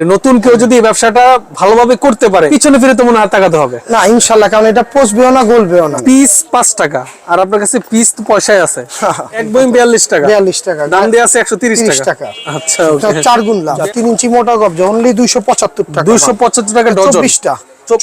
মানে নতুন কেউ যদি এই ব্যবসাটা ভালোভাবে করতে পারে পিছনে ফিরে তো মনে হয় তাকাতে হবে। না ইনশাল্লাহ কারণ এটা পচবেও না গলবেও না। পিস পাঁচ টাকা আর আপনার কাছে পিস তো পয়সায় আছে। এক বই বিয়াল্লিশ টাকা। বিয়াল্লিশ টাকা। দাম দিয়ে আছে একশো তিরিশ 30 টাকা। আচ্ছা চার গুণ লাভ। তিন ইঞ্চি মোটা কবজা অনলি দুইশো পঁচাত্তর টাকা দুইশো পঁচাত্তর টাকা চব্বিশটা।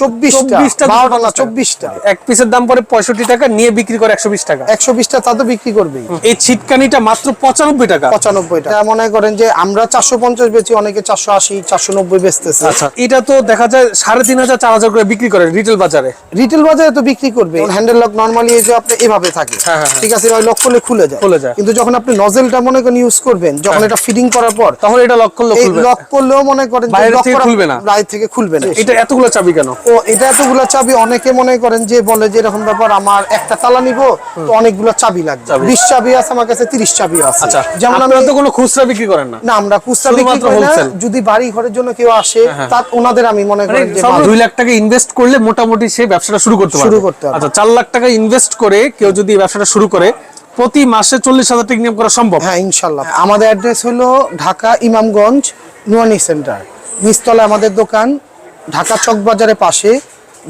চব্বিশটা। 24টা বারোটা না চব্বিশটা। এক পিসের দাম পরে পঁয়ষট্টি টাকা নিয়ে বিক্রি করে একশো বিশ টাকা। একশো বিশটা তা তো বিক্রি করবেই। এই ছিটকানিটা মাত্র পঁচানব্বই টাকা। পঁচানব্বই টাকা। মনে করেন যে আমরা চারশো পঞ্চাশ বেচি অনেকে চারশো আশি চারশো নব্বই বেচতেছে। আচ্ছা এটা তো দেখা যায় সাড়ে তিন হাজার চার হাজার করে বিক্রি করে রিটেল বাজারে। রিটেল বাজারে তো বিক্রি করবে। হ্যান্ডেল লক নরমালি এই যে আপনি এভাবে থাকে। হ্যাঁ, হ্যাঁ, ঠিক আছে ওই লক করলে খুলে যায়। খুলে যায়। কিন্তু যখন আপনি নজেলটা মনে করেন ইউজ করবেন যখন এটা ফিডিং করার পর তখন এটা লক করলে লক করলেও মনে করেন বাইরে থেকে খুলবে না? বাইরে থেকে খুলবে না। এটা এতগুলো চাবি কেন? ও এটা এতগুলো চাবি অনেকে মনে করেন যে বলে যে এরকম ব্যাপার আমার একটা তালা নিব তো অনেকগুলো চাবি লাগবে। বিশ চাবি আছে আমার কাছে তিরিশ চাবি আছে। আচ্ছা যেমন তো কোনো খুচরা বিক্রি করেন না। না আমরা খুচরা বিক্রি করি না যদি বাড়ি ঘরের জন্য কেউ আসে তা ওনাদের আমি মনে মানে করেন যে সর্বোচ্চ দুই লাখ টাকা ইনভেস্ট করলে মোটামুটি সে ব্যবসাটা শুরু করতে পারবে। শুরু করতে। আচ্ছা চার লাখ টাকা ইনভেস্ট করে কেউ যদি ব্যবসাটা শুরু করে প্রতি মাসে চল্লিশ হাজার টাকা ইনকাম করা সম্ভব? হ্যাঁ ইনশাল্লাহ। আমাদের অ্যাড্রেস হলো ঢাকা ইমামগঞ্জ নুয়ানি সেন্টার নিচতলা আমাদের দোকান ঢাকা চক বাজারের পাশে।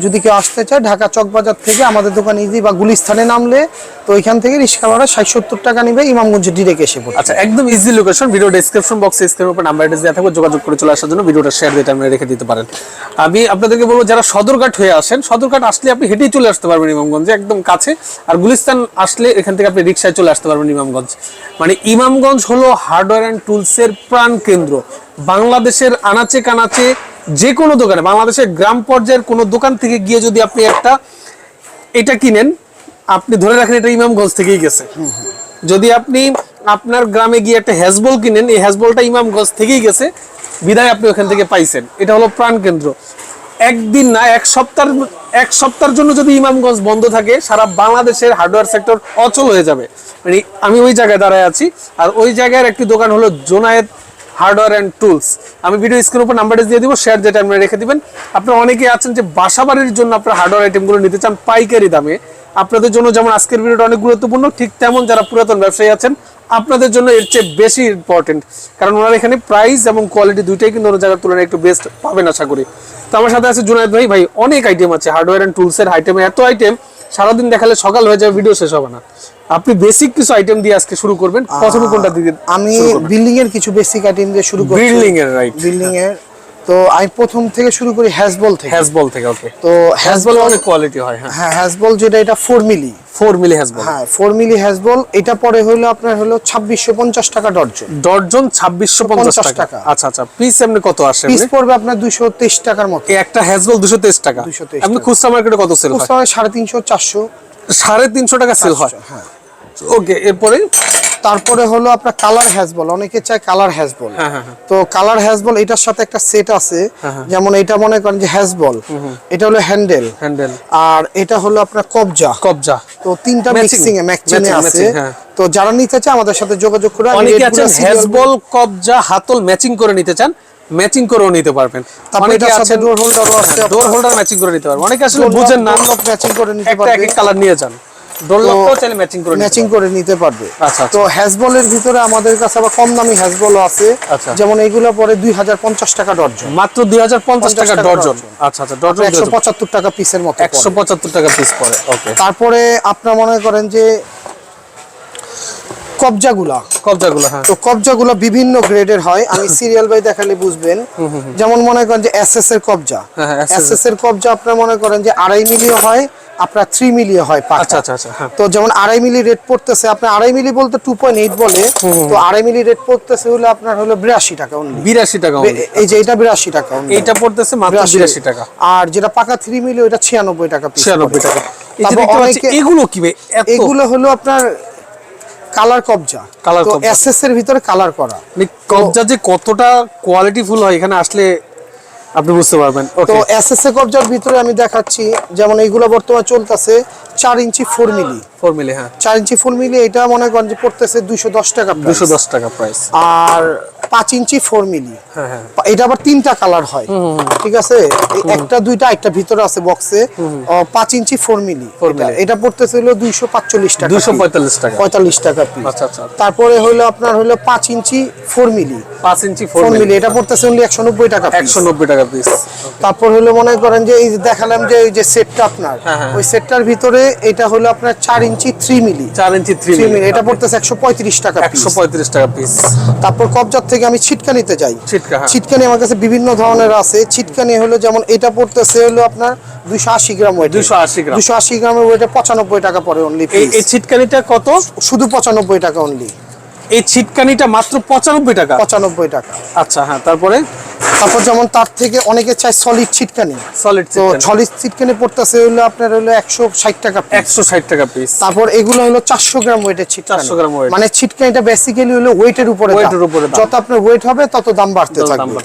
যদি কেউ আসতে চায়, ঢাকা চক বাজার থেকে আমাদের দোকান ইজি বা গুলিস্থানে নামলে, তো ওইখান থেকে রিক্সা ভাড়া ষাট সত্তর টাকা নিবে ইমামগঞ্জে ডিরেক্ট এসে পড়বে। আচ্ছা একদম ইজি লোকেশন ভিডিও ডেসক্রিপশন বক্সে স্ক্রিনের উপর নাম্বার দেওয়া থাকবে, যোগাযোগ করে চলে আসার জন্য ভিডিওটা শেয়ার দিয়ে টাইমে রেখে দিতে পারেন। আমি আপনাদেরকে বলব, যারা সদরঘাট হয়ে আসেন, সদরঘাট আসলে আপনি হেঁটেই চলে আসতে পারবেন ইমামগঞ্জে, একদম কাছে। আর গুলিস্তান আসলে এখান থেকে আপনি রিক্সায় চলে আসতে পারবেন ইমামগঞ্জ। মানে ইমামগঞ্জ হলো হার্ডওয়্যার অ্যান্ড টুলসের প্রাণ কেন্দ্র বাংলাদেশের আনাচে কানাচে যে কোনো দোকানে, বাংলাদেশের গ্রাম পর্যায়ের কোনো দোকান থেকে গিয়ে যদি আপনি একটা এটা কিনেন, আপনি ধরে রাখেন এটা ইমামগঞ্জ থেকেই গেছে। যদি আপনি আপনার গ্রামে গিয়ে একটা হ্যাজবল কিনেন, এই হ্যাজবলটা ইমামগঞ্জ থেকেই গেছে, বিদায় আপনি ওখান থেকে পাইছেন। এটা হলো প্রাণ কেন্দ্র। একদিন না, এক সপ্তাহ, এক সপ্তাহের জন্য যদি ইমামগঞ্জ বন্ধ থাকে, সারা বাংলাদেশের হার্ডওয়্যার সেক্টর অচল হয়ে যাবে। মানে আমি ওই জায়গায় দাঁড়ায় আছি, আর ওই জায়গার একটি দোকান হলো জোনায়েত হার্ডওয়্যার অ্যান্ড টুলস। আমি ভিডিও স্ক্রিনের উপর নাম্বারটা দিয়ে দিব শেয়ার যেটা আপনি রেখে দিবেন। আপনারা অনেকেই আছেন যে বাসা বাড়ির জন্য আপনারা হার্ডওয়্যার আইটেমগুলো নিতে চান পাইকারি দামে। আপনাদের জন্য যেমন আজকের ভিডিওটা অনেক গুরুত্বপূর্ণ, ঠিক তেমন যারা পুরাতন ব্যবসায়ী আছেন, আপনাদের জন্য এর চেয়ে বেশি ইম্পর্টেন্ট কারণ ওনারা এখানে প্রাইস এবং কোয়ালিটি দুইটাই কিন্তু অন্য জায়গার তুলনায় একটু বেস্ট পাবেন আশা করি। তো আমার সাথে আছে জুনায়দ ভাই। ভাই, অনেক আইটেম আছে, হার্ডওয়্যার অ্যান্ড টুলসের আইটেমে এত আইটেম সারাদিন দেখালে সকাল হয়ে যাবে ভিডিও শেষ হবে না। আপনি বেসিক কিছু আইটেম দিয়ে আজকে শুরু করবেন। প্রথমে কোনটা দিয়ে আমি বিল্ডিং এর কিছু বেসিক আইটেম দিয়ে শুরু করছি। বিল্ডিং এর রাইট বিল্ডিং এর তো আমি প্রথম থেকে শুরু করি হ্যাজবল থেকে। হ্যাজবল থেকে ওকে তো হ্যাজবল অনেক কোয়ালিটি হয় হ্যাঁ। হ্যাঁ হ্যাজবল যেটা এটা ফোর মিলি ফোর মিলি হ্যাজবল হ্যাঁ ফোর মিলি হ্যাজবল এটা পরে হলো আপনার হলো ছাব্বিশশো পঞ্চাশ টাকা ডর্জন ডর্জন ছাব্বিশশো পঞ্চাশ 50 টাকা। আচ্ছা আচ্ছা পিস এমনি কত আসে পিস পড়বে আপনার দুইশো তেইশ টাকার মতো। একটা হ্যাজবল দুশো তেইশ টাকা। 223 আপনি খুচরা মার্কেটে কত সেল হয়? খুচরা সাড়ে তিনশো চারশো। সাড়ে তিনশো টাকা সেল হয়। হ্যাঁ। ওকে এরপরে? তারপরে হলো আপনার কালার হ্যাজবল অনেকে চায় কালার হ্যাজবল হ্যাঁ, হ্যাঁ, হ্যাঁ। তো কালার হ্যাজবল এটার সাথে একটা সেট আছে। যেমন এটা মনে করেন যে হ্যাজবল এটা হলো হ্যান্ডেল হ্যান্ডেল আর এটা হলো আপনার কবজা। কবজা। তো তিনটা মিক্সিং এ ম্যাচিং matching, আছে। হ্যাঁ। তো যারা নিতে চায় আমাদের সাথে যোগাযোগ করে অনেকে আছেন হ্যাজবল কবজা হাতল ম্যাচিং করে নিতে চান। ম্যাচিং করেও নিতে পারবেন। তারপরে আছেন door holder ও আছে ডোর হোল্ডার ম্যাচিং করে নিতে পারবেন। অনেকে আসলে বুঝেন না। ম্যাচিং করে নিতে একটা এক কালার নিয়ে যান। ডোর ম্যাচিং করে নিতে ম্যাচিং করে নিতে পারবে। আচ্ছা, আচ্ছা। তো হ্যাজবলের ভিতরে আমাদের কাছে আবার কম দামি হ্যাজবলও আছে। আচ্ছা। যেমন এইগুলো পরে দুই হাজার পঞ্চাশ টাকা ডর্জন মাত্র দুই হাজার পঞ্চাশ টাকা ডর্জন ডর্জন। আচ্ছা আচ্ছা ডর্জন একশো পঁচাত্তর টাকা পিসের মতো একশো পঁচাত্তর টাকা পিস পড়ে ওকে তারপরে আপনার মনে করেন যে কবজাগুলা। কবজাগুলো হ্যাঁ। তো কবজাগুলো বিভিন্ন গ্রেডের হয়। আমি সিরিয়াল বাই দেখালে বুঝবেন। যেমন মনে করেন যে এসএস এর কবজা। হ্যাঁ, হ্যাঁ, এসএস এর। কবজা আপনার মনে করেন যে আড়াই মিলিও হয় আপনার থ্রি হয় আচ্ছা আচ্ছা আচ্ছা তো যেমন আড়াই মিলি রেট পড়তেছে আপনার আড়াই মিলি বলতে টু পয়েন্ট এইট বলে তো আড়াই মিলি রেট পড়তেছে হলো আপনার হলো বিরাশি টাকা বিরাশি টাকা। এই যে এটা বিরাশি টাকা। এইটা পড়তেছে মাত্র বিরাশি। টাকা। আর যেটা পাকা থ্রি মিলি ওটা ছিয়ানব্বই টাকা ছিয়ানব্বই টাকা। এগুলো কি এগুলো হলো আপনার কালার কবজা। কালার তো কবজা। এসএস এর ভিতরে কালার করা। মানে কবজা যে কতটা কোয়ালিটি ফুল হয় এখানে আসলে আপনি বুঝতে পারবেন। তো এস এসএস এ কবজার ভিতরে আমি দেখাচ্ছি যেমন এইগুলো বর্তমানে চলতেছে চার ইঞ্চি ফোর মিলি ফোর মিলি হ্যাঁ। চার ইঞ্চি ফোর মিলি এটা মনে করেন যে পড়তেছে দুইশো দশ টাকা। দুশো দশ টাকা প্রাইস আর পাঁচ ইঞ্চি ফোর মিলি। হ্যাঁ হ্যাঁ। এটা আবার তিনটা কালার হয়। ঠিক আছে? একটা দুইটা একটা ভিতরে আছে বক্সে পাঁচ ইঞ্চি ফোর মিলি। এটা পড়তেছে হলো দুইশো পাঁচচল্লিশ টাকা দুশো পঁয়তাল্লিশ টাকা। পঁয়তাল্লিশ টাকা পিস আচ্ছা আচ্ছা তারপরে হলো আপনার হলো পাঁচ ইঞ্চি ফোর মিলি। পাঁচ ইঞ্চি ফোর মিলি। এটা পড়তেছে একশো নব্বই টাকা একশো নব্বই টাকা পিস তারপর হলো মনে করেন যে এই দেখালাম যে এই যে সেটটা আপনার হ্যাঁ, হ্যাঁ। ওই সেটটার ভিতরে এটা হলো আপনার চার ইঞ্চি থ্রি মিলি। চার ইঞ্চি থ্রি মিলি এটা পড়তেছে একশো পঁয়ত্রিশ টাকা একশো পঁয়ত্রিশ টাকা পিস তারপর কবজার থেকে আমি ছিটকানিতে যাই। ছিটকা, হ্যাঁ। ছিটকানি আমার কাছে বিভিন্ন ধরনের আছে। ছিটকানি হলো যেমন এটা পড়তেছে হলো আপনার দুশো আশি গ্রাম ওয়েট 280 গ্রাম। দুশো আশি গ্রামের ওয়েটে পঁচানব্বই টাকা পড়ে অনলি এই এই ছিটকানিটা কত? শুধু পঁচানব্বই টাকা অনলি এই ছিটকানিটা মাত্র পঁচানব্বই টাকা? পঁচানব্বই টাকা। আচ্ছা হ্যাঁ তারপরে? তারপর যেমন তার থেকে অনেকে চায় সলিড ছিটকানি। সলিড তো সলিড ছিটকানি পড়তেছে হলো আপনার হলো একশো ষাট টাকা। একশো ষাট টাকা পিস তারপর এগুলো হলো চারশো গ্রাম ওয়েটের ছিটকানি। 400 গ্রাম weight। মানে ছিটকানিটা বেসিক্যালি হলো ওয়েটের উপরে এর উপরে যত আপনার ওয়েট হবে তত দাম বাড়তে থাকবে।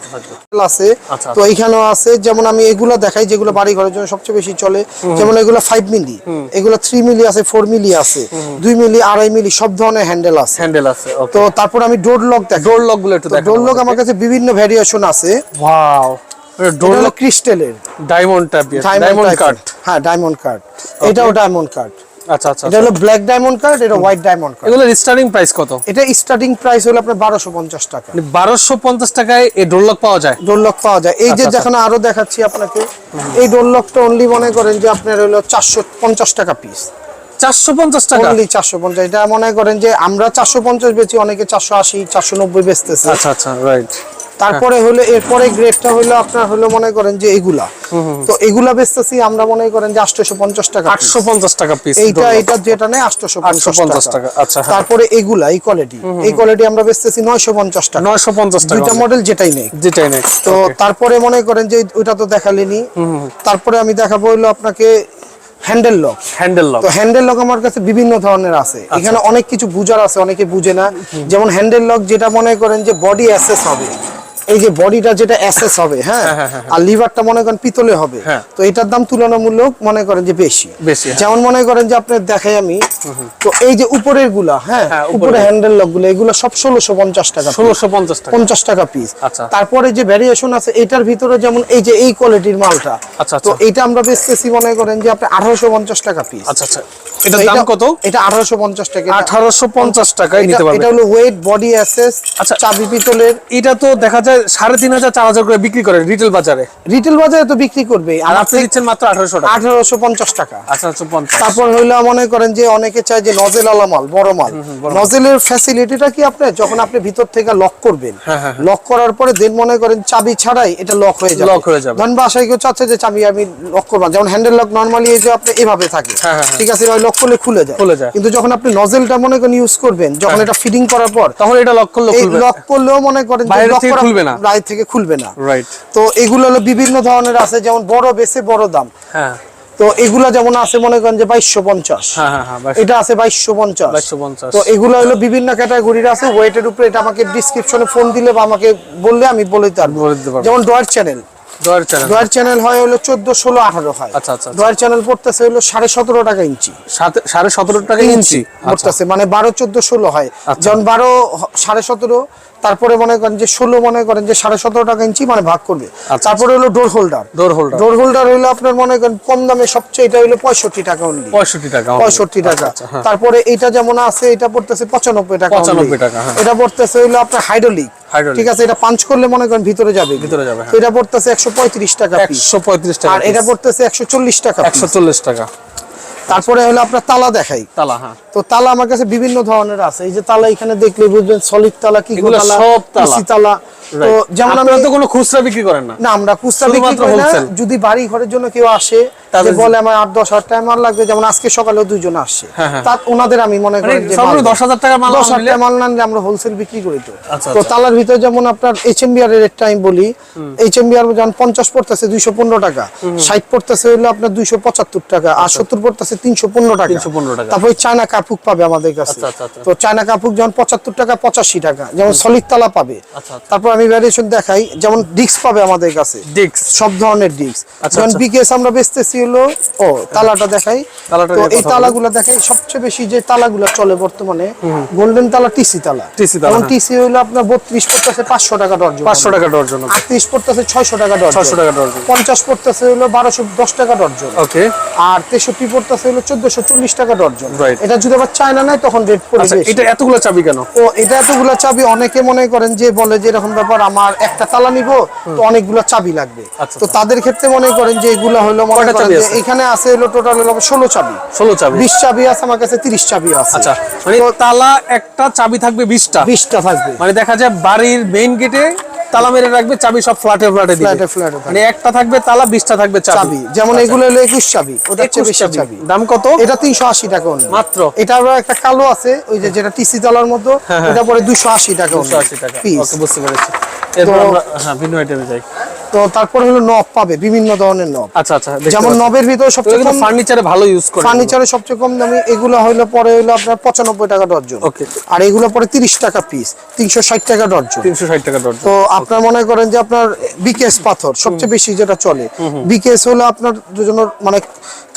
আছে। আচ্ছা, তো এইখানেও আছে যেমন আমি এগুলো দেখাই যেগুলো বাড়ি ঘরের জন্য সবচেয়ে বেশি চলে যেমন এগুলো ফাইভ মিলি এগুলো থ্রি মিলি আছে ফোর মিলি আছে দুই মিলি আড়াই মিলি সব ধরনের হ্যান্ডেল আছে। হ্যান্ডেল আছে তো তারপর আমি ডোর লক দেখাই। ডোর লকগুলো একটু দেখো ডোর লক আমার কাছে বিভিন্ন ভ্যারিয়েশন আছে। ওয়াও ডোর ক্রিস্টালের ডায়মন্ড টাইপ ডায়মন্ড কাট হ্যাঁ ডায়মন্ড কাট এটাও ডায়মন্ড কাট আচ্ছা আচ্ছা এটা হলো ব্ল্যাক ডায়মন্ড কাট এটা হোয়াইট ডায়মন্ড কাট এগুলোর স্টার্টিং প্রাইস কত? এটা স্টার্টিং প্রাইস হলো আপনার বারোশো পঞ্চাশ টাকা। বারোশো পঞ্চাশ টাকায় এই ডোর লক পাওয়া যায়? ডোর লক পাওয়া যায়। এই যে আচ্ছা, আচ্ছা। যেখানে আরও দেখাচ্ছি আপনাকে এই ডোর লকটা অনলি মনে করেন যে আপনার হলো চারশো পঞ্চাশ টাকা পিস চারশো পঞ্চাশ টাকা? অনলি চারশো পঞ্চাশ। এটা মনে করেন যে আমরা চারশো পঞ্চাশ বেচি অনেকে চারশো আশি চারশো নব্বই বেচতেছে। আচ্ছা আচ্ছা রাইট তারপরে হলো এরপরে গ্রেডটা হলো আপনার হলো মনে করেন যে এগুলা। তো এগুলা বেচতেছি আমরা মনে করেন যে আটশোশো পঞ্চাশ টাকা piece। আটশো পঞ্চাশ টাকা পিস এইটা এটা যেটা নেই আটশোশো 850 টাকা, আচ্ছা, হ্যাঁ। তারপরে এগুলা এই কোয়ালিটি এই কোয়ালিটি আমরা বেচতেছি নয়শো পঞ্চাশ টাকা। নয়শো পঞ্চাশ টাকা। দুইটা মডেল যেটাই নেই। যেটাই নেই তো তারপরে মনে করেন যে ওইটা তো দেখালেনি। তারপরে আমি দেখাবো হলো আপনাকে হ্যান্ডেল লক হ্যান্ডেল লক তো হ্যান্ডেল লক আমার কাছে বিভিন্ন ধরনের আছে। আচ্ছা। এখানে অনেক কিছু বুঝার আছে অনেকে বুঝে না। যেমন হ্যান্ডেল লক যেটা মনে করেন যে বডি অ্যাসেস হবে। এই যে বডিটা যেটা অ্যাসেস হবে হ্যাঁ? হ্যাঁ, হ্যাঁ, আর লিভারটা মনে করেন পিতলে হবে। হ্যাঁ। তো এটার দাম তুলনামূলক মনে করেন যে বেশি। হ্যাঁ। যেমন মনে করেন যে আপনার দেখাই আমি তো এই যে উপরেরগুলা হ্যাঁ হ্যাঁ, উপরে। হ্যান্ডেল লকগুলো এগুলো সব ষোলোশো পঞ্চাশ টাকা ষোলোশো পঞ্চাশ টাকা। পঞ্চাশ টাকা পিস আচ্ছা। তারপরে যে ভ্যারিয়েশন আছে এটার ভিতরে যেমন এই যে এই কোয়ালিটির মালটা আচ্ছা, তো আচ্ছা। এটা আমরা বেচতেছি মনে করেন যে আপনি আঠারোশো পঞ্চাশ টাকা পিস আচ্ছা আচ্ছা। এটার দাম কত? এটা আঠারোশো পঞ্চাশ টাকা। এটা- আঠারোশো পঞ্চাশ টাকায় নিতে এটা- হলো ওয়েট বডি অ্যাসেস আচ্ছা। চাবি পিতলের। এটা তো দেখা যায় সাড়ে তিন হাজার চার হাজার করে বিক্রি করে রিটেল বাজারে। রিটেল বাজারে তো বিক্রি করবে আর আপনি দিচ্ছেন মাত্র টাকা। আঠারোশো পঞ্চাশ টাকা। আঠারোশো পঞ্চাশ। তারপর হইল মনে করেন যে অনেকে চায় যে নজেল আলা মাল বড় মাল। নজেলের ফ্যাসিলিটিটা কি আপনার? যখন আপনি ভিতর থেকে লক করবেন। হ্যাঁ, হ্যাঁ, লক করার পরে দেন মনে করেন চাবি ছাড়াই এটা লক হয়ে যাবে। Lock হয়ে যাবে। ধরেন বাসায় কেউ চাচ্ছে যে চাবি আমি লক করব যেমন হ্যান্ডেল লক নর্মালি এই যে আপনি এভাবে থাকে। হ্যাঁ, হ্যাঁ, হ্যাঁ। ঠিক আছে লক করলে খুলে যায়। খুলে যায়। কিন্তু যখন আপনি নজেলটা মনে করেন ইউজ করবেন যখন এটা ফিডিং করার পর তখন এটা লক করলে খুলবে লক করলেও মনে করেন যে বাইরে থেকে খুলবে না। বাইরে থেকে খুলবে না। রাইট তো এগুলো হলো বিভিন্ন ধরনের আছে যেমন বড় বেসে বড় দাম। হ্যাঁ। তো এগুলা যেমন আছে মনে করেন যে বাইশশো পঞ্চাশ। হ্যাঁ হ্যাঁ হ্যাঁ এটা আছে বাইশশো পঞ্চাশ। 2250 তো এগুলো হলো বিভিন্ন ক্যাটাগরির আছে ওয়েটের উপরে এটা আমাকে ডিসক্রিপশনে ফোন দিলে বা আমাকে বললে আমি বলে দিতে পারব। যেমন ডয়ার চ্যানেল। ডয়ার চ্যানেল হয় হলো চোদ্দ ষোলো আঠারো হয়। আচ্ছা, আচ্ছা, আচ্ছা। ডয়ার চ্যানেল পড়তেছে হলো সাড়ে সতেরো টাকা ইঞ্চি। সাড়ে সতেরো টাকা ইঞ্চি পড়তেছে মানে বারো চোদ্দ ষোলো হয়। যেমন বারো সাড়ে সতেরো তারপরে মনে করেন যে ষোলো মনে করেন যে সাড়ে সতেরো টাকা ইঞ্চি মানে ভাগ করবে। তারপরে হলো door holder door holder door holder হলো আপনার মনে করেন কম দামে সবচেয়ে এটা হলো পঁয়ষট্টি টাকা অনলি পঁয়ষট্টি টাকা পঁয়ষট্টি টাকা। হ্যাঁ। তারপরে এটা যেমন আছে এটা পড়তেছে পঁচানব্বই টাকা 95 only। টাকা, হ্যাঁ। এটা পড়তেছে হইল আপনার হাইড্রোলিক। ঠিক আছে এটা পাঞ্চ করলে মনে করেন ভিতরে যাবে। ভিতরে যাবে, হ্যাঁ। এটা পড়তেছে একশো পঁয়ত্রিশ টাকা একশো পঁয়ত্রিশ টাকা আর এটা পড়তেছে একশো চল্লিশ টাকা একশো চল্লিশ টাকা। তারপরে হলো আপনার তালা দেখাই। তালা হ্যাঁ। তো তালা আমার কাছে বিভিন্ন ধরনের আছে। এই যে তালা এখানে দেখলে বুঝবেন সলিড তালা কি এগুলো সব তালা। তালা। তো যেমন আমি আপনারা তো কোনো খুচরা বিক্রি করেন না। না আমরা খুচরা বিক্রি করি না। যদি বাড়ি ঘরের জন্য কেউ আসে বলে আমার আট দশ হাজার টাকা মাল লাগবে যেমন আজকে সকালেও দুইজন আসছে। হ্যাঁ, হ্যাঁ। ওনাদের আমি মনে করি মাল- 10,000 টাকার মাল দশ হাজার টাকা মাল আমরা হোলসেল বিক্রি করি তো। আচ্ছা, তো আচ্ছা। তালার ভিতরে যেমন আপনার এইচ এম বিআর এর রেটটা আমি বলি এইচ এম বিআর যেমন পঞ্চাশ পড়তেছে দুইশো পনেরো টাকা ষাট পড়তেছে হইল আপনার দুইশো পঁচাত্তর টাকা আর সত্তর পড়তেছে তিনশো পনেরো টাকা। 315 তারপর চায়না কাপুক পাবে আমাদের কাছে। আচ্ছা, আচ্ছা, আচ্ছা। তো চায়না কাপুক যেমন পঁচাত্তর টাকা পঁচাশি টাকা যেমন সলিড তালা পাবে। আচ্ছা, আচ্ছা। তারপর আমি ভ্যারিয়েশন দেখাই যেমন ডিস্ক পাবে আমাদের কাছে। ডিক্স সব ধরনের ডিস্ক আচ্ছা, যেমন আচ্ছা। বিকেএস আমরা বেচতেছি হলো ও তালাটা দেখাই। তো এই তালাগুলো দেখাই। সবচেয়ে বেশি যে তালাগুলো চলে বর্তমানে গোল্ডেন তালা টিসি তালা। TC তালা, হ্যাঁ। টিসি হলো আপনার বত্রিশ পড়তেছে পাঁচশো টাকা ডর্জন। পাঁচশো টাকা ডর্জন আটত্রিশ পড়তেছে ছয়শো টাকা ডর্জন। ছয়শো টাকা ডর্জন। পঞ্চাশ পড়তেছে হলো বারোশো দশ টাকা ডর্জন। ওকে। আর তেষট্টি পড়তেছে হলো চোদ্দশো চল্লিশ টাকা ডর্জন। এটা যদি আবার চায়না নেয় তখন রেট পড়বে আচ্ছা এটা এতগুলো চাবি কেন? ও এটা এতগুলো চাবি অনেকে মনে করেন যে বলে যে এরকম ব্যাপার আমার একটা তালা নিব তো অনেকগুলো চাবি লাগবে। আচ্ছা, তো তাদের ক্ষেত্রে মনে করেন যে এগুলো হলো মনে করেন চাবি আছে? এখানে আছে হলো টোটাল হলো ষোলো চাবি। ষোলো চাবি। বিশ চাবি আছে আমার কাছে তিরিশ চাবি আছে। আচ্ছা মানে তালা একটা চাবি থাকবে বিশটা। বিশটা থাকবে। মানে দেখা যায় বাড়ির মেইন গেটে তালা মেরে রাখবে চাবি সব ফ্ল্যাটে ফ্ল্যাটে দিবে। ফ্ল্যাটে ফ্ল্যাটে মানে একটা থাকবে তালা বিশটা থাকবে চাবি। যেমন এগুলো হলো একুশ চাবি ওটা হচ্ছে 21 বেশি চাবি। চাবি। দাম কত? এটা তিনশো আশি টাকা অন্য মাত্র? এটা আবার একটা কালো আছে ওই যে যেটা টিসি তালার মতো হ্যাঁ, এটা পরে দুশো আশি টাকা দুশো আশি টাকা। ওকে বুঝতে পেরেছি। এরপর আমরা হ্যাঁ ভিন্ন আইটেমে যাই। তো তারপরে হলো নব পাবে বিভিন্ন ধরনের নব আচ্ছা আচ্ছা যেমন নবের ভিতরে সবচেয়ে কম ফার্নিচারে ভালো ইউজ করে ফার্নিচারে সবচেয়ে কম দামি এগুলো হইল পরে হইল আপনার পঁচানব্বই টাকা ডর্জন। Okay. আর এগুলো পরে তিরিশ টাকা পিস তিনশো ষাট টাকা ডর্জন। তিনশো ষাট টাকা ডর্জন। তো আপনার মনে করেন যে আপনার বিকেএস পাথর সবচেয়ে বেশি যেটা চলে বিকেএস হলো আপনার জন্য মানে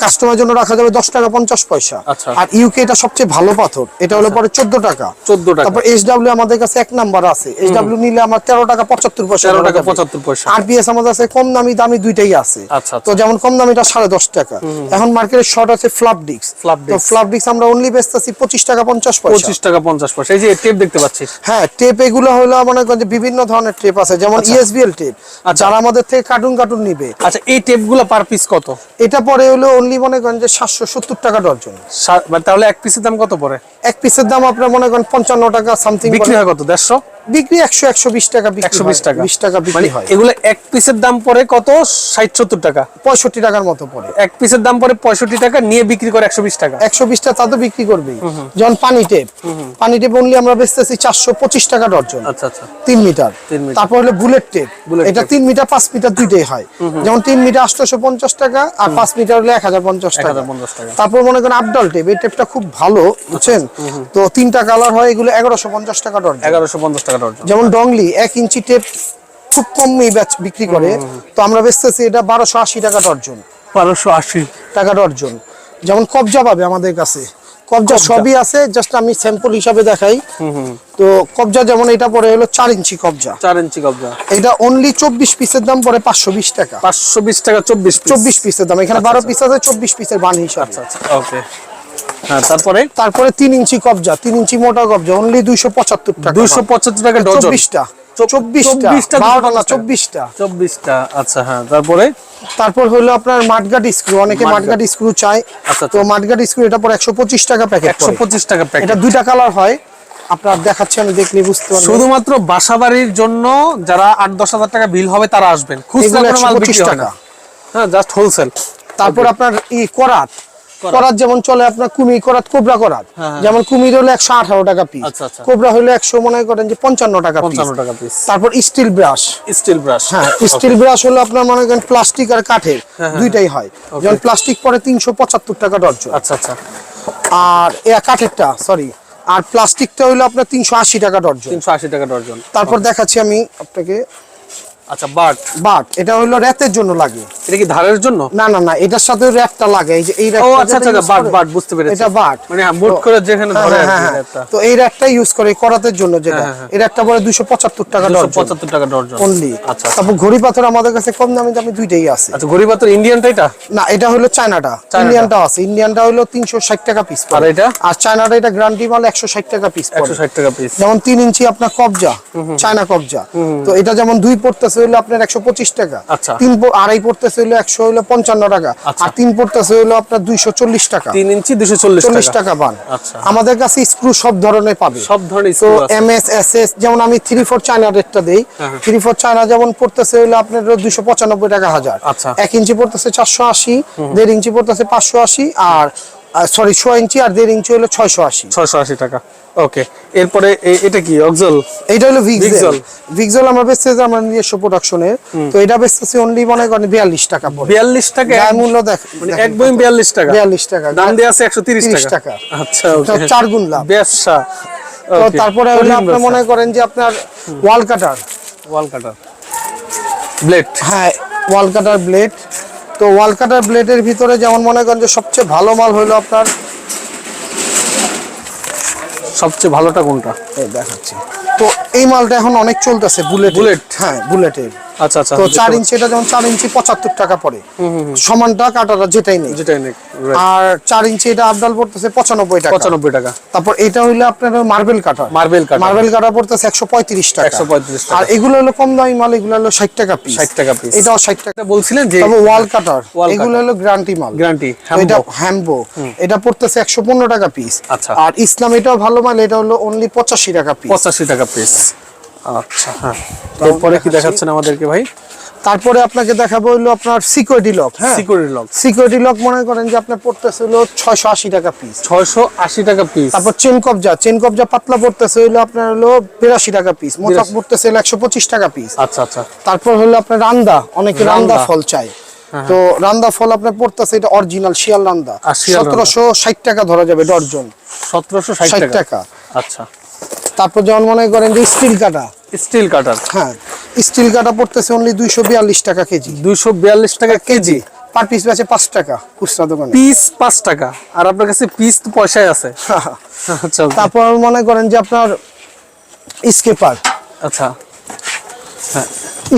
কাস্টমার জন্য রাখা যাবে দশ টাকা পঞ্চাশ পয়সা। আচ্ছা। আর ইউকে এটা সবচেয়ে ভালো পাথর এটা হলো পরে চোদ্দ টাকা। 14 টাকা। তারপর এস ডাব্লিউ আমাদের কাছে এক নাম্বার আছে। এস ডাব্লিউ নিলে আমার তেরো টাকা পঁচাত্তর পয়সা 13 টাকা যাবে। 75 পয়সা। আরপিএস আমাদের আছে কম দামি দামি দুইটাই আছে। আচ্ছা, আচ্ছা। তো যেমন কম দামিটা সাড়ে দশ টাকা। এখন মার্কেটে শর্ট আছে ফ্লাপ ডিস্ক তো ফ্লাপ ডিস্ক আমরা অনলি বেচতেছি পঁচিশ টাকা পঞ্চাশ পয়সা। পঁচিশ টাকা পঞ্চাশ পয়সা। এই যে টেপ দেখতে পাচ্ছি হ্যাঁ টেপ এগুলো হলো মনে করেন বিভিন্ন ধরনের টেপ আছে যেমন ইএসবিএল টেপ যারা আমাদের থেকে কার্টুন কার্টুন নিবে। আচ্ছা এই টেপগুলো পার পিস কত? এটা পরে হলো অনলি মনে করেন যে সাতশো সত্তর টাকা ডর্জন মানে তাহলে এক পিসের দাম কত পড়ে? এক পিসের দাম আপনার মনে করেন পঞ্চান্ন টাকা সামথিং বিক্রি হয় কত? দেড়শো? বিক্রি একশো একশো বিশ টাকা একশো বিশ টাকা। বিশ টাকা মানে বিক্রি হয়। এগুলো এক পিসের দাম পড়ে কত? ষাট সত্তর টাকা। পঁয়ষট্টি টাকার মতো পড়ে। এক পিসের দাম পড়ে পঁয়ষট্টি টাকা নিয়ে বিক্রি করে একশো বিশ টাকা। একশো বিশ টাকা তা তো বিক্রি করবেই। যেমন পানি টেপ। পানি টেপ অনলি আমরা বেচতেছি চারশো পঁচিশ টাকা ডর্জন আচ্ছা আচ্ছা। তিন মিটার। তারপর হলো বুলেট টেপ। এটা তিন মিটার পাঁচ মিটার দুইটাই হয়। যেমন তিন মিটার আটশোশো পঞ্চাশ টাকা আর পাঁচ মিটার হলে এক হাজার পঞ্চাশ টাকা। তারপর মনে করেন আপডাল টেপ এই টেপটা খুব ভালো বুঝছেন? তো তিনটা কালার হয় এগুলো এগারোশো পঞ্চাশ টাকা ডর্জন এগারোশো পঞ্চাশ টাকা ডর্জন যেমন ডংলি এক ইঞ্চি টেপ খুব কমই বিক্রি করে। তো আমরা বেচতেছি এটা বারোশো আশি টাকা ডর্জন বারোশো আশি। টাকা ডর্জন যেমন কবজা পাবে আমাদের কাছে। কবজা সবই আছে জাস্ট আমি স্যাম্পল হিসাবে দেখাই। তো কবজা যেমন এটা পরে হলো চার ইঞ্চি কবজা। চার ইঞ্চি কবজা। এটা অনলি চব্বিশ পিসের দাম পরে পাঁচশো বিশ টাকা। পাঁচশো বিশ টাকা চব্বিশ চব্বিশ পিসের দাম। এখানে বারো পিস আছে চব্বিশ পিসের বান হিসাবে। আচ্ছা আচ্ছা। ওকে হ্যাঁ তারপরে? তারপরে তিন ইঞ্চি কবজা তিন ইঞ্চি মোটা কবজা অনলি দুইশো পঁচাত্তর টাকা দুইশো পঁচাত্তর টাকা চব্বিশটা চব- চব্বিশটা চব্বিশটা বারোটা না 250 টাকা। চব্বিশটা। চব্বিশটা আচ্ছা হ্যাঁ তারপরে? তারপর হলো আপনার মাঠগাট স্ক্রু অনেকে মাঠগাট। মাঠগাট স্ক্রু চায়। আচ্ছা, তো মাঠগাট স্ক্রু এটা পর একশো পঁচিশ টাকা প্যাকেট একশো পঁচিশ টাকা প্যাকেট এটা দুইটা কালার হয়। আপনার দেখাচ্ছি আমি দেখলে বুঝতে পারবেন। শুধুমাত্র বাসাবাড়ির জন্য যারা আট দশ হাজার টাকা বিল হবে তারা আসবেন। খুচরা মাল বিক্রি টাকা। হ্যাঁ জাস্ট হোলসেল তারপর আপনার ই করাত করাত। যেমন চলে আপনার কুমি করাত কোবরা করাত। যেমন কুমির হলো একশো আঠারো টাকা পিস হ্যাঁ, আচ্ছা, আচ্ছা। কোবরা হলো একশো মনে করেন যে পঞ্চান্ন টাকা টাকা পিস তারপর স্টিল ব্রাশ স্টিল ব্রাশ হ্যাঁ স্টিল ব্রাশ হলো আপনার মনে করেন প্লাস্টিক আর কাঠের দুইটাই হয়। যেমন প্লাস্টিক পরে তিনশো পঁচাত্তর টাকা ডর্জন। আচ্ছা আচ্ছা। আর এ কাঠেরটা সরি আর প্লাস্টিকটা হলো আপনার তিনশো আশি টাকা ডর্জন। তিনশো আশি টাকা ডর্জন। তারপর দেখাচ্ছি আমি আপনাকে আচ্ছা বাট বাট এটা হলো র্যাতের জন্য লাগে। এটা কি ধারের জন্য? না না না এটার সাথে র্যাপটা লাগে এই যে এই ও আচ্ছা আচ্ছা বাট বাট বুঝতে পেরেছি। এটা বাট মানে হ্যাঁ, করে যেখানে ধরে আর হ্যাঁ, হ্যাঁ, তো এই ইউজ করে করাতের জন্য যেটা। এই দুশো পঁচাত্তর টাকা দুশো ডর্জন পঁচাত্তর টাকা ডর্জন অনলি আচ্ছা তারপর ঘড়ি পাথর আমাদের কাছে কম দামি দামি দুইটাই আছে। আচ্ছা গরিব পাত্র ইন্ডিয়ানটা এটা? না এটা হলো চায়নাটা। ইন্ডিয়ানটা আছে। ইন্ডিয়ানটা হলো তিনশো ষাট টাকা পিস আর এটা? আর চায়নাটা এটা গ্রান্টি মাল একশো ষাট টাকা পিস একশো ষাট টাকা পিস যেমন তিন ইঞ্চি আপনার কবজা চায়না কবজা। তো এটা যেমন দুই পড়তেছে হলো আপনার একশো পঁচিশ টাকা। আচ্ছা। তিন আড়াই পড়তেছে হলো একশো হলো পঞ্চান্ন টাকা। আচ্ছা। আর তিন পড়তেছে হলো আপনার দুইশো চল্লিশ টাকা। তিন ইঞ্চি দুশো চল্লিশ টাকা। পান আচ্ছা। আমাদের কাছে স্ক্রু সব ধরনের পাবে। সব ধরনের তো এম এস এস এস যেমন আমি থ্রি ফোর চায়না রেটটা দেই। হ্যাঁ, থ্রি ফোর চায়না যেমন পড়তেছে হলো আপনার দুশো পঁচানব্বই টাকা হাজার। এক ইঞ্চি পড়তেছে চারশো আশি দেড় ইঞ্চি পড়তেছে পাঁচশো আশি আর সরি ছ ইঞ্চি আর দেড় ইঞ্চি হলো ছয়শো আশি। ছয়শো আশি টাকা। ওকে এরপরে এটা কি? অক্সল এইটা হলো ভিক্সেল ভিক্সেল। আমরা বেচতেছি আমার নিজস্ব প্রোডাকশনের তো এটা বেচতেছি অনলি মনে করেন বিয়াল্লিশ টাকা বিয়াল্লিশ টাকা? গায়ে মূল্য দেখ মানে এক বই বিয়াল্লিশ টাকা। বিয়াল্লিশ টাকা। দাম দেওয়া আছে একশো তিরিশ 30 টাকা। আচ্ছা এটা চার গুণ লাভ। ব্যবসা তো তারপরে হলো আপনার মনে করেন যে আপনার ওয়াল কাটার। ওয়াল কাটার। ব্লেড হ্যাঁ ওয়াল কাটার ব্লেড তো ওয়াল কাটার ব্লেডের ভিতরে যেমন মনে করেন যে সবচেয়ে ভালো মাল হলো আপনার সবচেয়ে ভালোটা কোনটা? এই দেখাচ্ছি। তো এই মালটা এখন অনেক চলতেছে বুলেট। বুলেট? হ্যাঁ বুলেটের। আচ্ছা আচ্ছা তো চার ইঞ্চি এটা যেমন চার ইঞ্চি পঁচাত্তর টাকা পড়ে। সমানটা কাটাটা যেটাই নেই। যেটাই নেই আর চার ইঞ্চি এটা আপডাল পড়তেছে পঁচানব্বই টাকা। পঁচানব্বই টাকা। তারপর এটা হইল আপনার মার্বেল কাটার। মার্বেল কাটা মার্বেল কাটা পড়তেছে একশো পঁয়ত্রিশ টাকা। 135 টাকা। আর এগুলো হলো কম দামি মাল এগুলো হলো ষাট টাকা পিস 60 টাকা piece। এটাও ষাট টাকা। এটা বলছিলেন যে তবে ওয়াল কাটার। এগুলো হলো গ্যারান্টি মাল। গ্যারান্টি এটা হ্যাম্বো। এটা পড়তেছে একশো পনেরো টাকা পিস আচ্ছা। আর ইসলাম এটাও ভালো মাল এটা হলো অনলি পঁচাশি টাকা পিস পঁচাশি টাকা পিস আচ্ছা হ্যাঁ। এরপরে কি দেখাচ্ছেন আমাদেরকে ভাই? তারপরে আপনাকে দেখাবো হলো আপনার সিকিউরিটি লক হ্যাঁ? সিকিউরিটি লক সিকিউরিটি লক মনে করেন যে আপনার পড়তেছে হলো ছয়শো আশি টাকা পিস ছয়শো আশি টাকা পিস তারপর চেন কবজা চেন কবজা পাতলা পড়তেছে হলো আপনার হলো বিরাশি টাকা পিস মোটা পড়তেছে হলো একশো পঁচিশ টাকা পিস আচ্ছা আচ্ছা। তারপর হলো আপনার রান্দা অনেকে রান্দা। ফল চাই তো রান্দা ফল আপনার পড়তেছে এটা অরিজিনাল শিয়াল রান্দা। সতেরোশো ষাট টাকা ধরা যাবে ডর্জন সতেরোশো ষাট টাকা। আচ্ছা। তারপর যেমন মনে করেন যে স্টিল কাটা। Steel cutter. হ্যাঁ স্টিল কাটা পড়তেছে অনলি দুইশো বিয়াল্লিশ টাকা কেজি। দুইশো বিয়াল্লিশ টাকা কেজি। পার পিস বেচে পাঁচ টাকা খুচরা দোকানে। পিস পাঁচ টাকা। আর আপনার কাছে পিস তো পয়সায় আছে। আচ্ছা। okay। তারপর মনে করেন যে আপনার স্কেপার। আচ্ছা।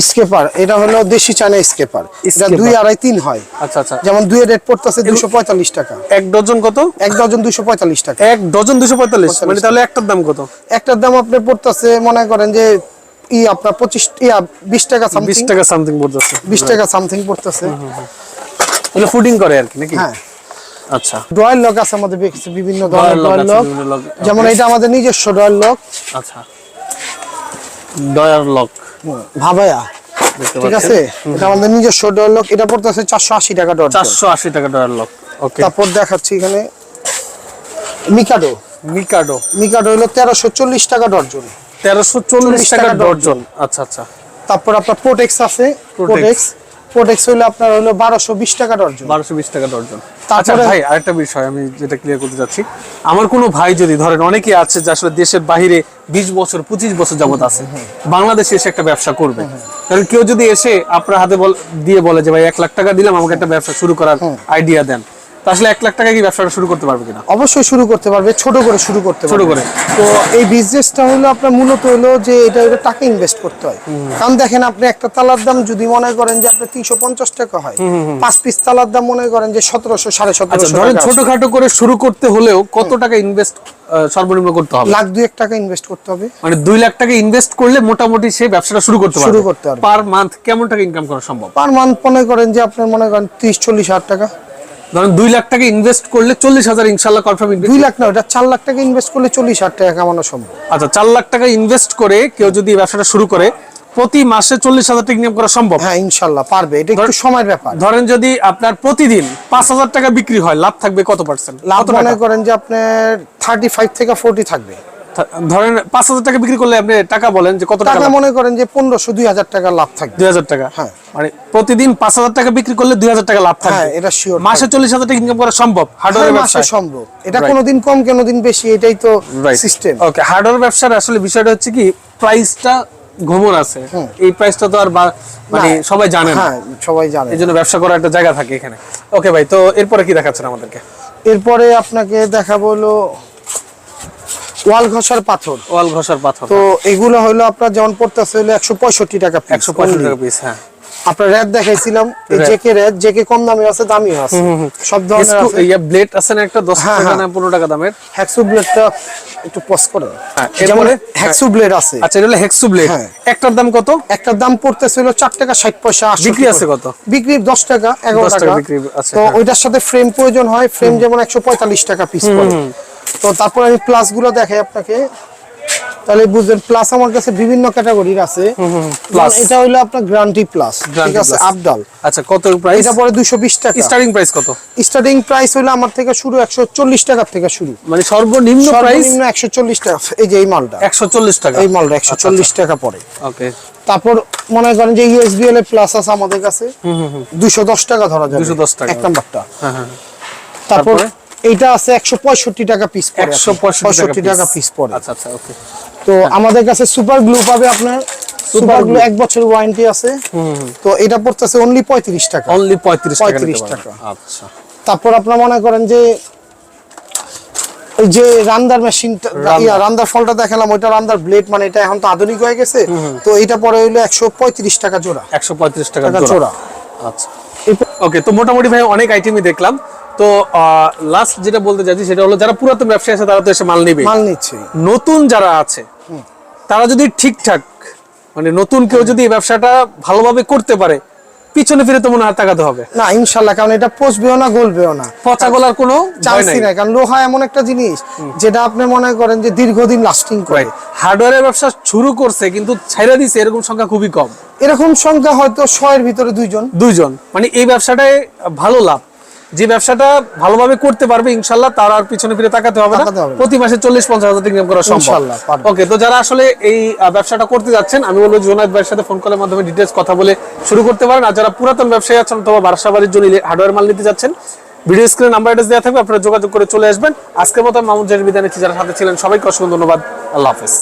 স্কেপার এটা হলো দেশি চায়না স্কেপার। এটা দুই আড়াই তিন হয়। আচ্ছা আচ্ছা। যেমন দুইয়ের রেট পড়তেছে দুশো পঁয়তাল্লিশ টাকা। এক ডজন কত? এক ডজন দুশো পঁয়তাল্লিশ টাকা। এক ডজন দুশো পঁয়তাল্লিশ। মানে তাহলে একটার দাম কত? একটার দাম আপনার পড়তেছে মনে করেন যে ই আপনার পঁচিশ ইয়া বিশ টাকা বিশ টাকা সামথিং পড়তেছে। বিশ টাকা সামথিং পড়তেছে। তাহলে ফুডিং করে আর কি নাকি? হ্যাঁ। আচ্ছা। ড্রয়ার লক আছে আমাদের বিভিন্ন ধরনের ড্রয়ার লক। যেমন এটা আমাদের নিজস্ব ড্রয়ার লক। আচ্ছা। Drawer lock. ভাবায়া। ঠিক আছে? এটা আমাদের নিজস্ব ড্রয়ার লক। এটা পড়তেছে চারশো আশি টাকা ডলার। চারশো আশি টাকা ডলার লক। ওকে তারপর দেখাচ্ছি এখানে মিকাডো। মিকাডো। মিকাডো হলো তেরোশো চল্লিশ টাকা ডর্জন তেরোশো চল্লিশ টাকা ডর্জন আচ্ছা আচ্ছা। তারপর আপনার প্রোটেক্স আছে। প্রোটেক্স হলো আপনার হলো বারোশো বিশ টাকা ডর্জন বারোশো বিশ টাকা ডর্জন আচ্ছা ভাই আরেকটা বিষয় আমি যেটা ক্লিয়ার করতে যাচ্ছি আমার কোনো ভাই যদি ধরেন অনেকে আছে যে আসলে দেশের বাইরে বিশ বছর পঁচিশ বছর যাবত আছে। বাংলাদেশে এসে একটা ব্যবসা করবে। কারণ কেউ যদি এসে আপনার হাতে বল- দিয়ে বলে যে ভাই এক লাখ টাকা দিলাম আমাকে একটা ব্যবসা শুরু করার আইডিয়া দেন। তা আসলে এক লাখ টাকা কি ব্যবসাটা শুরু করতে পারবে কিনা? অবশ্যই শুরু করতে পারবে ছোট করে শুরু করতে ছোট করে। তো এই বিজনেসটা হলো আপনার মূলত হলো যে এটা হলো টাকা ইনভেস্ট করতে হয়। কারণ দেখেন আপনি একটা তালার দাম যদি মনে করেন যে আপনার তিনশো পঞ্চাশ টাকা হয় পাঁচ পিস তালার দাম মনে করেন যে সতেরোশো সাড়ে আচ্ছা সতেরোশো ধরেন ছোটখাটো করে শুরু করতে হলেও কত টাকা ইনভেস্ট সর্বনিম্ন করতে হবে? লাখ দুই এক টাকা ইনভেস্ট করতে হবে। মানে দুই লাখ টাকা ইনভেস্ট করলে মোটামুটি সে ব্যবসাটা শুরু করতে পারবে। শুরু করতে পারবে। পার মান্থ কেমন টাকা ইনকাম করা সম্ভব? পার মান্থ মনে করেন যে আপনার মনে করেন তিরিশ চল্লিশ হাজার টাকা। ধরেন দুই লাখ টাকা ইনভেস্ট করলে চল্লিশ হাজার ইনশাল্লাহ কনফার্ম দুই লাখ না ওটা চার লাখ টাকা ইনভেস্ট করলে চল্লিশ হাজার টাকা কামানো সম্ভব। আচ্ছা চার লাখ টাকা ইনভেস্ট করে কেউ যদি ব্যবসাটা শুরু করে প্রতি মাসে চল্লিশ হাজার টাকা ইনকাম করা সম্ভব? হ্যাঁ ইনশাল্লাহ পারবে। এটা একটু সময়ের ব্যাপার। ধরেন যদি আপনার প্রতিদিন পাঁচ হাজার টাকা বিক্রি হয় লাভ থাকবে কত পার্সেন্ট লাভ মনে করেন যে আপনার থার্টি ফাইভ থেকে ফোর্টি থাকবে। ধরেন পাঁচ হাজার টাকা বিক্রি করলে আপনি টাকা বলেন যে কত টাকা মনে করেন যে পনেরোশো দুই হাজার টাকা লাভ থাকবে। দুই হাজার টাকা। হ্যাঁ। মানে প্রতিদিন পাঁচ হাজার টাকা বিক্রি করলে দুই হাজার টাকা লাভ থাকবে। হ্যাঁ, এটা sure মাসে চল্লিশ হাজার টাকা ইনকাম করা সম্ভব হার্ডওয়্যার মাসে ব্যবসা সম্ভব। এটা কোনোদিন কম কোনোদিন বেশি এটাই তো সিস্টেম ওকে হার্ডওয়্যার ব্যবসার আসলে বিষয়টা হচ্ছে কি প্রাইসটা ঘুমর আছে। এই প্রাইসটা তো আর মানে সবাই জানে না। হ্যাঁ সবাই জানে। এই জন্য ব্যবসা করার একটা জায়গা থাকে এখানে। ওকে ভাই তো এরপরে কি দেখাচ্ছেন আমাদেরকে? এরপরে আপনাকে দেখাবো হলো ওয়াল ঘষার পাথর। ওয়াল ঘষার পাথর। তো এগুলো হলো আপনার যেমন পড়তেছে হলো একশো পঁয়ষট্টি টাকা একশো পঁয়ষট্টি টাকা পিস হ্যাঁ। আপনার র্যাদ দেখাইছিলাম। জেকে জেকে কম দামি আছে দামিও আছে। সব ধরনের আছে। ইয়া ব্লেড আছে না একটা দশ হ্যাঁ, টাকা হ্যাঁ। না পনেরো টাকা দামের? হ্যাক্সু ব্লেডটা একটু পজ করে। হ্যাঁ, যেমন? হ্যাক্সু ব্লেড আছে। আচ্ছা এটা হলো হেক্সু ব্লেড। একটার দাম কত? একটার দাম পড়তেছিল চার টাকা ষাট পয়সা 68 বিক্রি আছে কত? বিক্রি দশ টাকা এগারো টাকা টাকা। বিক্রি আছে, তো। ওইটার সাথে ফ্রেম প্রয়োজন হয় ফ্রেম যেমন একশো পঁয়তাল্লিশ টাকা পিস পড়ে। তো তারপর আমি প্লাসগুলো দেখাই আপনাকে। তাহলে বুঝবেন প্লাস আমার কাছে বিভিন্ন ক্যাটাগরির আছে। এটা হলো আপনার গ্রান্টি প্লাস ঠিক আছে। আপডাল আচ্ছা কত প্রাইস এটা পরে দুশো বিশ টাকা। স্টার্টিং প্রাইস কত? স্টার্টিং প্রাইস হলো আমার থেকে শুরু একশো চল্লিশ টাকা থেকে শুরু। মানে সর্বনিম্ন প্রাইস সর্বনিম্ন একশো চল্লিশ টাকা। এই যে এই মালটা। একশো চল্লিশ টাকা। এই মালটা একশো চল্লিশ টাকা পড়ে। ওকে তারপর মনে করেন যে ইউএসবিএল এর প্লাস আছে আমাদের কাছে। দুশো দশ টাকা ধরা যাবে। 210 টাকা। এক নাম্বারটা। হ্যাঁ হ্যাঁ। তারপর? এইটা আছে একশো পঁয়ষট্টি টাকা পিস একশো পঁয়ষট্টি টাকা পিস পড়ে আচ্ছা আচ্ছা ওকে তো আমাদের কাছে সুপার গ্লু পাবে আপনার। সুপার গ্লু এক বছর ওয়ারেন্টি আছে। তো এটা পড়তেছে অনলি পঁয়ত্রিশ টাকা। অনলি পঁয়ত্রিশ টাকা 35 নিতে পারবেন। টাকা। আচ্ছা। তারপর আপনার মনে করেন যে রান্দার মেশিনটা ইয়া রান্দার ফলটা দেখালাম ওইটা রান্দার ব্লেড মানে এটা এখন তো আধুনিক হয়ে গেছে। তো এটা পরে হইল একশো পঁয়ত্রিশ টাকা জোড়া। একশো পঁয়ত্রিশ টাকা জোড়া। আচ্ছা। ওকে তো মোটামুটি ভাই অনেক আইটেমই দেখলাম। তো লাস্ট যেটা বলতে চাচ্ছি সেটা হলো যারা পুরাতন ব্যবসায়ী আছে তারা তো এসে মাল নেবে মাল নিচ্ছে। নতুন যারা আছে তারা যদি ঠিকঠাক মানে নতুন কেউ যদি এই ব্যবসাটা ভালোভাবে করতে পারে পিছনে ফিরে তো মনে হয় তাকাতে হবে। না ইনশাল্লাহ কারণ এটা পচবেও না গলবেও না। পচা গলার কোনো চান্সই নাই। কারণ লোহা এমন একটা জিনিস যেটা আপনি মনে করেন যে দীর্ঘদিন লাস্টিং করে। হার্ডওয়্যারের ব্যবসা শুরু করছে কিন্তু ছাইরা দিছে এরকম সংখ্যা খুবই কম। এরকম সংখ্যা হয়তো শয়ের ভিতরে দুইজন। দুইজন। মানে এই ব্যবসাটায় ভালো লাভ। যে ব্যবসাটা ভালোভাবে করতে পারবে ইনশাল্লাহ তার আর পিছনে ফিরে তাকাতে হবে না। প্রতি মাসে চল্লিশ পঞ্চাশ হাজার ইনকাম করা সম্ভব। ওকে তো যারা আসলে এই ব্যবসাটা করতে যাচ্ছেন আমি বলব জোনাদ ভাইয়ের সাথে ফোন কলের মাধ্যমে ডিটেলস কথা বলে শুরু করতে পারেন। আর যারা পুরাতন ব্যবসায়ী আছেন অথবা বাসা বাড়ির জন্য হার্ডওয়্যার মাল নিতে যাচ্ছেন ভিডিও স্ক্রিনে নাম্বার অ্যাড্রেস দেওয়া থাকবে আপনারা যোগাযোগ করে চলে আসবেন। আজকের মতো মামুন জাহির বিদায় নিচ্ছি। যারা সাথে ছিলেন সবাইকে অসংখ্য ধন্যবাদ। আল্লাহ হাফেজ।